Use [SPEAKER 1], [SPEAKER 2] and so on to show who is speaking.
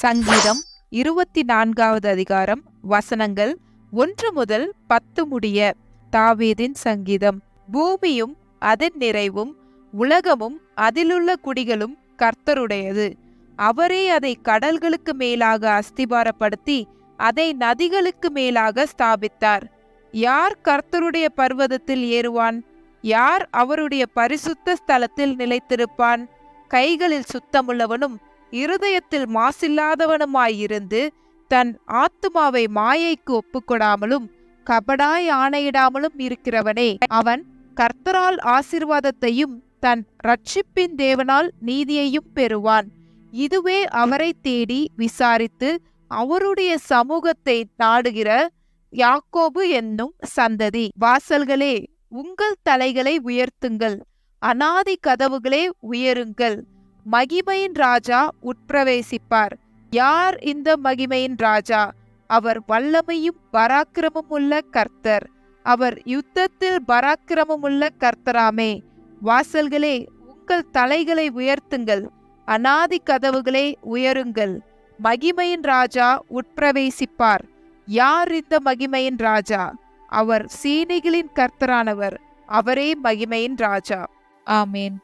[SPEAKER 1] சங்கீதம் இருபத்தி நான்காவது அதிகாரம் வசனங்கள் ஒன்று முதல் பத்து முடிய. தாவீதின் சங்கீதம். பூமியும் அதன் நிறைவும் உலகமும் அதிலுள்ள குடிகளும் கர்த்தருடையது. அவரே அதை கடல்களுக்கு மேலாக அஸ்திபாரப்படுத்தி அதை நதிகளுக்கு மேலாக ஸ்தாபித்தார். யார் கர்த்தருடைய பர்வதத்தில் ஏறுவான்? யார் அவருடைய பரிசுத்த ஸ்தலத்தில் நிலைத்திருப்பான்? கைகளில் சுத்தமுள்ளவனும் இருதயத்தில் மாசில்லாதவனுமாயிருந்து தன் ஆத்துமாவை மாயைக்கு ஒப்புக்கொடாமலும் கபடாய் ஆணையிடாமலும் இருக்கிறவனே அவன் கர்த்தரால் ஆசிர்வாதத்தையும் தன் ரட்சிப்பின் தேவனால் நீதியையும் பெறுவான். இதுவே அவரை தேடி விசாரித்து அவருடைய சமூகத்தை நாடுகிற யாக்கோபு என்னும் சந்ததி. வாசல்களே உங்கள் தலைகளை உயர்த்துங்கள் அனாதி கதவுகளே உயருங்கள். மகிமையின் ராஜா உட்பிரவேசிப்பார். யார் இந்த மகிமையின் ராஜா? அவர் வல்லமையும் பராக்கிரமும் உள்ள கர்த்தர். அவர் யுத்தத்தில் பராக்கிரமமுள்ள கர்த்தராமே. வாசல்களே உங்கள் தலைகளை உயர்த்துங்கள். அனாதி கதவுகளே உயருங்கள். மகிமையின் ராஜா உட்பிரவேசிப்பார். யார் இந்த மகிமையின் ராஜா? அவர் சீனிகளின் கர்த்தரானவர். அவரே மகிமையின் ராஜா. ஆமேன்.